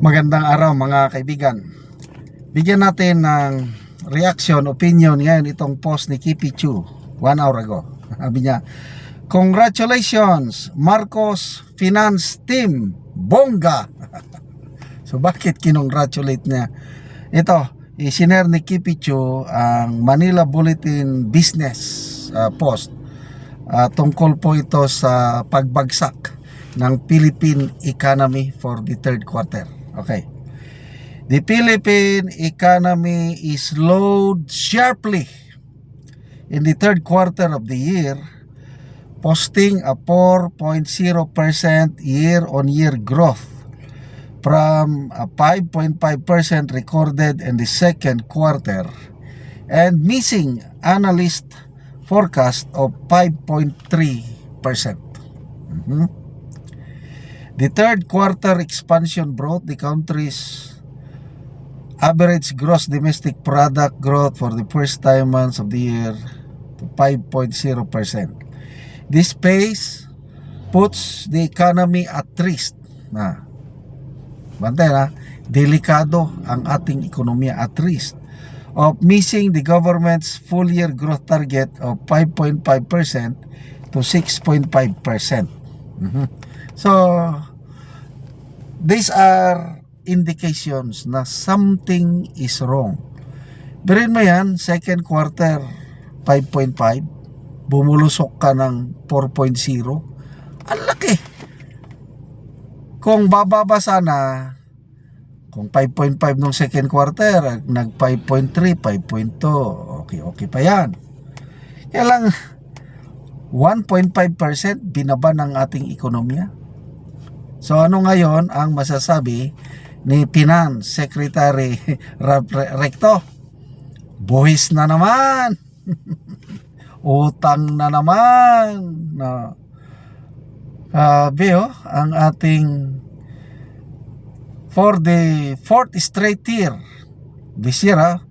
Magandang araw mga kaibigan. Bigyan natin ng reaction, opinion ngayon itong post ni Kipi Chu one hour ago. Sabi niya, Congratulations Marcos Finance Team, bongga! so bakit kinongratulate niya? Ito, isiner ni Kipi Chu ang Manila Bulletin Business uh, Post. Uh, tungkol po ito sa pagbagsak ng Philippine economy for the third quarter. Okay. The Philippine economy is slowed sharply in the third quarter of the year, posting a 4.0% year-on-year growth from a 5.5% recorded in the second quarter and missing analyst forecast of 5.3%. Mhm. The third quarter expansion brought the country's average gross domestic product growth for the first time months of the year to 5.0%. This pace puts the economy at risk. Na, bantay na, delikado ang ating ekonomiya at risk of missing the government's full year growth target of 5.5% to 6.5%. Mhm. So, these are indications na something is wrong. Birin mo yan, second quarter 5.5, bumulusok ka ng 4.0, ang laki. Kung bababa sana, kung 5.5 nung second quarter, nag 5.3, 5.2, okay, okay pa yan. Kaya lang, 1.5% binaba ng ating ekonomiya. So ano ngayon ang masasabi ni Finance Secretary Recto? Buhis na naman. Utang na naman. No. Sabi oh, ang ating for the fourth straight year this year ah,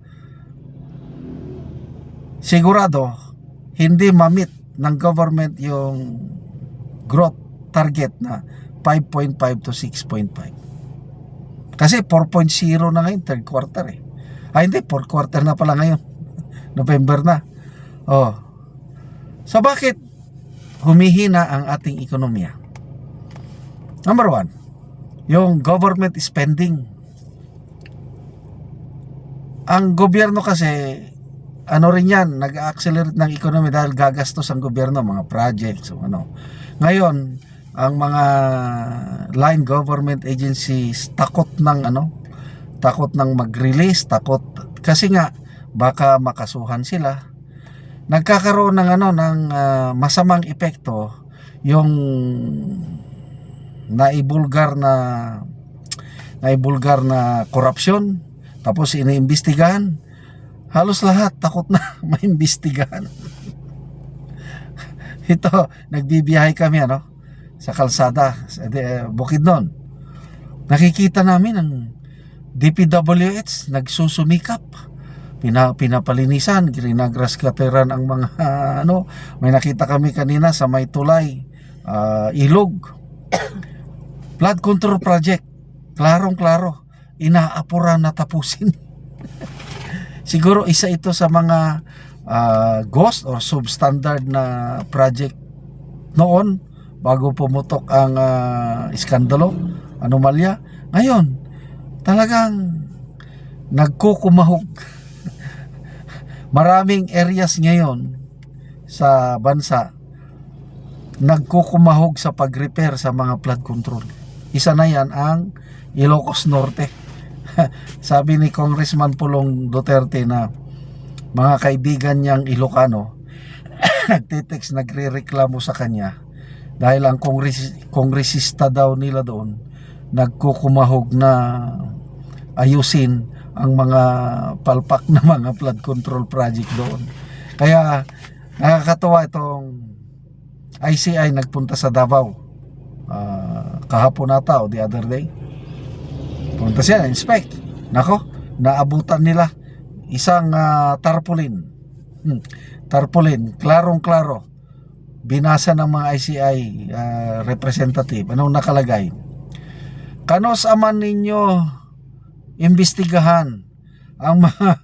sigurado hindi mamit ng government yung growth target na 5.5 to 6.5. Kasi 4.0 na ngayon, third quarter eh. Ah, hindi, fourth quarter na pala ngayon. November na. Oh. So, bakit humihina ang ating ekonomiya? Number one, yung government spending. Ang gobyerno kasi, ano rin yan, nag-accelerate ng economy dahil gagastos ang gobyerno, mga projects, ano. Ngayon, ang mga line government agencies takot ng ano takot ng mag-release takot kasi nga baka makasuhan sila. Nagkakaroon ng ano ng ah, masamang epekto yung naibulgar na naibulgar na korupsyon tapos iniimbestigahan. Halos lahat takot na maimbestigahan. Ito nagbibiyahe kami ano sa kalsada sa de, Bukidnon. Nakikita namin ang DPWH nagsusumikap. Pina, pinapalinisan, ginagras ang mga ano, may nakita kami kanina sa may tulay, ah, ilog. Flood control project. Klarong-klaro. Inaapura na tapusin. Siguro isa ito sa mga ah, ghost or substandard na project noon bago pumutok ang ah, iskandalo, anomalya. Ngayon, talagang nagkukumahog. Maraming areas ngayon sa bansa nagkukumahog sa pag-repair sa mga flood control. Isa na yan ang Ilocos Norte. Sabi ni Congressman Pulong Duterte na mga kaibigan niyang Ilocano nagtitext nagre-reklamo sa kanya dahil ang kongres, kongresista daw nila doon nagkukumahog na ayusin ang mga palpak na mga flood control project doon. Kaya nakakatuwa itong ICI nagpunta sa Davao ah, kahapon nata o the other day. Punta siya, inspect. Nako, naabutan nila isang ah, tarpaulin. Hmm, tarpaulin, klarong-klaro binasa ng mga ICI uh, representative, anong nakalagay? kanos aman ninyo imbestigahan ang mga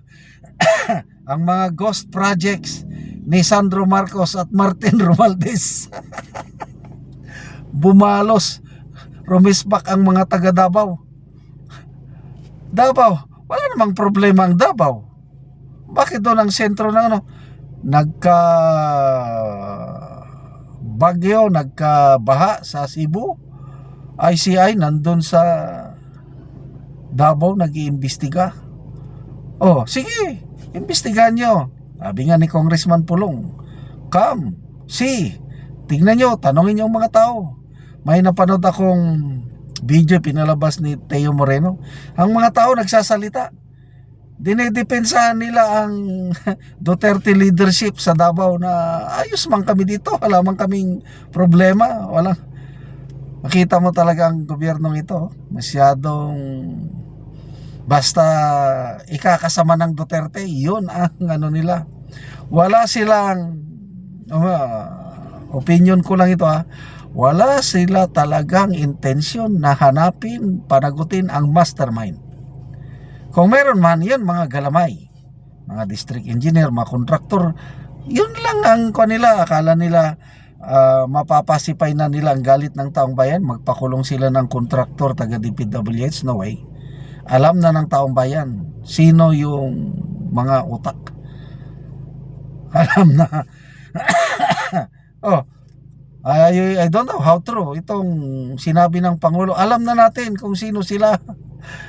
ang mga ghost projects ni Sandro Marcos at Martin Romualdez. Bumalos, rumisbak ang mga taga Davao. Davao, wala namang problema ang Davao. Bakit doon ang sentro ng ano? Nagka bagyo, nagka-baha sa Cebu. ICI nandun sa Davao nag-iimbestiga. Oh, sige, imbestigahan nyo. Sabi nga ni Congressman Pulong, come, see, tignan nyo, tanongin nyo ang mga tao. May napanood akong video pinalabas ni Teo Moreno. Ang mga tao nagsasalita. Dinedepensahan nila ang Duterte leadership sa Davao na ayos man kami dito, wala man kaming problema, walang makita mo talaga ang gobyernong ito, masyadong basta ikakasama ng Duterte, yun ang ano nila. Wala silang uh, opinion ko lang ito ha. Wala sila talagang intensyon na hanapin, panagutin ang mastermind. Kung meron man, yun mga galamay. Mga district engineer, mga kontraktor, yun lang ang kanila. Akala nila ah, mapapasipay na nila ang galit ng taong bayan. Magpakulong sila ng kontraktor taga DPWH. No way. Alam na ng taong bayan sino yung mga utak. Alam na. oh, I, I don't know how true itong sinabi ng Pangulo. Alam na natin kung sino sila.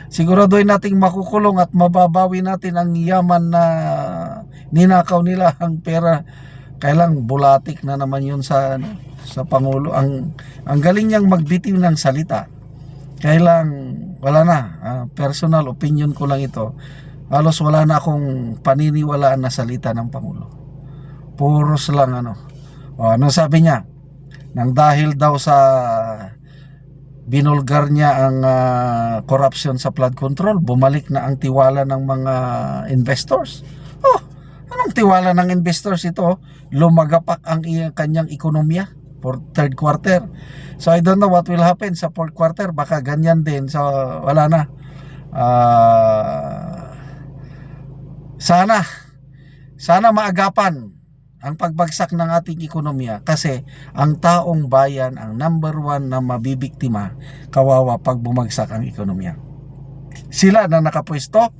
Siguraduhin nating makukulong at mababawi natin ang yaman na ninakaw nila ang pera. Kailang bulatik na naman yun sa ano, sa Pangulo. Ang ang galing niyang magbitiw ng salita. Kailang wala na. ah, personal opinion ko lang ito. Halos wala na akong paniniwalaan na salita ng Pangulo. Puros lang ano. O, ano sabi niya? Nang dahil daw sa binulgar niya ang ah, corruption sa flood control, bumalik na ang tiwala ng mga investors. Oh, anong tiwala ng investors ito? Lumagapak ang i- kanyang ekonomiya for third quarter. So I don't know what will happen sa fourth quarter. Baka ganyan din. So wala na. Ah, sana sana maagapan ang pagbagsak ng ating ekonomiya kasi ang taong bayan ang number one na mabibiktima kawawa pag bumagsak ang ekonomiya. Sila na nakapwesto,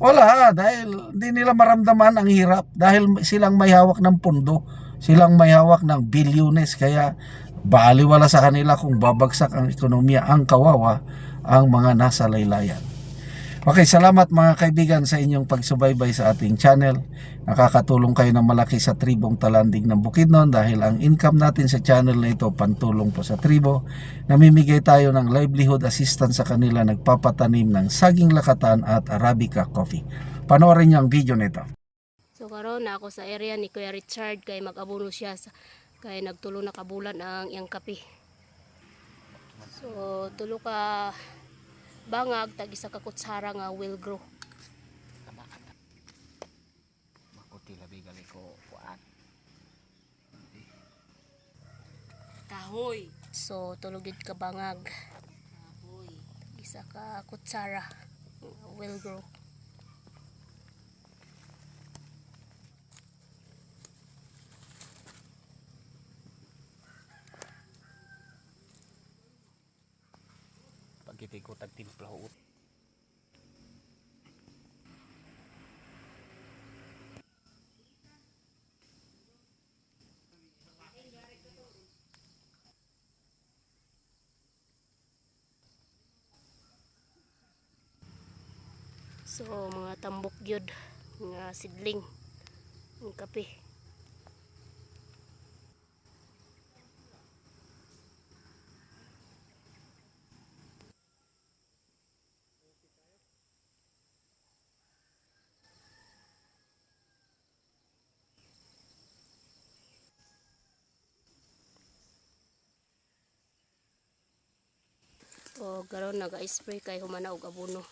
wala dahil hindi nila maramdaman ang hirap dahil silang may hawak ng pundo, silang may hawak ng bilyones kaya baaliwala sa kanila kung babagsak ang ekonomiya ang kawawa ang mga nasa laylayan. Okay, salamat mga kaibigan sa inyong pagsubaybay sa ating channel. Nakakatulong kayo ng malaki sa tribong talandig ng Bukidnon dahil ang income natin sa channel na ito pantulong po sa tribo. Namimigay tayo ng livelihood assistance sa kanila nagpapatanim ng saging lakatan at Arabica coffee. Panoorin niyo ang video nito. So karon na ako sa area ni Kuya Richard kay mag-abono siya sa kay nagtulo na kabulan ang iyang kape. So tulo ka bangag tag isa ka kutsara nga will grow. makuti labi gali ko kuan Kahoy. So tulo gid ka bangag. Kahoy. Isa ka kutsara nga will grow. Pagkiti ko tag timpla ut So mga tambok gyud nga sidling ang kape. O garon naga-spray kay humana og abono.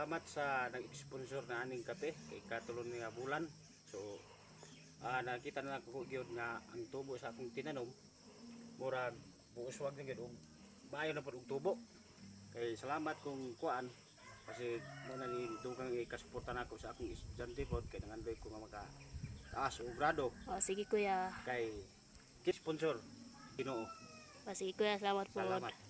Salamat sa nag-sponsor na aning kape kay katulon nga bulan. So ah nakita na ko gyud nga ang tubo sa akong tinanom murag buos wag na gyud og maayo na pud og tubo. Kay salamat kung kuan kasi mo na ni dugang ikasuporta nako sa akong estudyante pod kay nangandoy ko nga maka taas og grado Oh, sige kuya. kay sponsor Ginoo. Oh, sige kuya, salamat po. Salamat.